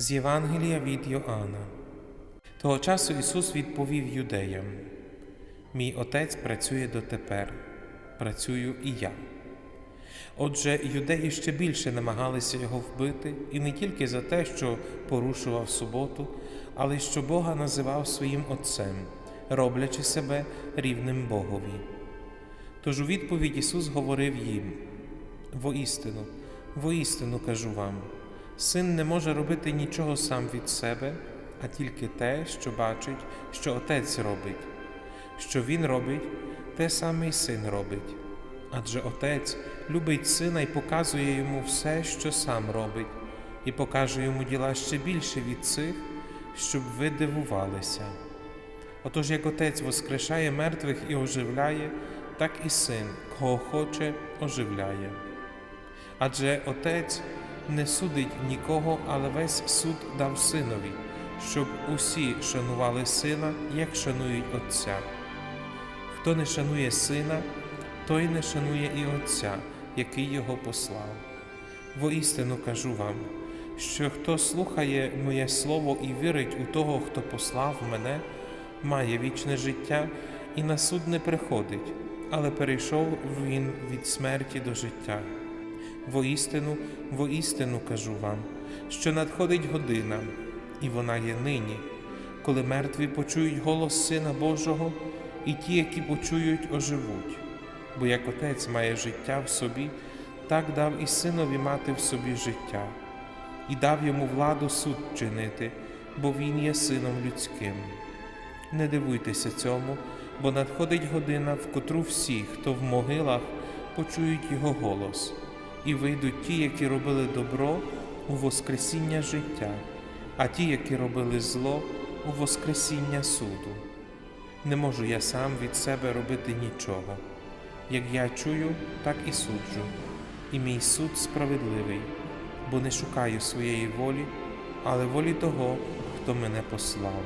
З Євангелія від Йоанна. Того часу Ісус відповів юдеям: Мій Отець працює дотепер, працюю і я. Отже, юдеї ще більше намагалися його вбити, і не тільки за те, що порушував суботу, але й що Бога називав своїм Отцем, роблячи себе рівним Богові. Тож у відповідь Ісус говорив їм: Воістину, воістину кажу вам, син не може робити нічого сам від себе, а тільки те, що бачить, що Отець робить. Що Він робить, те саме й син робить. Адже Отець любить сина і показує йому все, що сам робить, і покаже йому діла ще більше від цих, щоб ви дивувалися. Отож, як Отець воскрешає мертвих і оживляє, так і син, кого хоче, оживляє. Адже Отець не судить нікого, але весь суд дав синові, щоб усі шанували сина, як шанують Отця. Хто не шанує сина, той не шанує і Отця, який його послав. Воістину кажу вам, що хто слухає моє слово і вірить у того, хто послав мене, має вічне життя і на суд не приходить, але перейшов він від смерті до життя. Воістину, воістину кажу вам, що надходить година, і вона є нині, коли мертві почують голос Сина Божого, і ті, які почують, оживуть. Бо як Отець має життя в собі, так дав і синові мати в собі життя, і дав йому владу суд чинити, бо він є сином людським. Не дивуйтеся цьому, бо надходить година, в котру всі, хто в могилах, почують його голос, і вийдуть ті, які робили добро у Воскресіння життя, а ті, які робили зло, у Воскресіння суду. Не можу я сам від себе робити нічого. Як я чую, так і суджу, і мій суд справедливий, бо не шукаю своєї волі, але волі того, хто мене послав.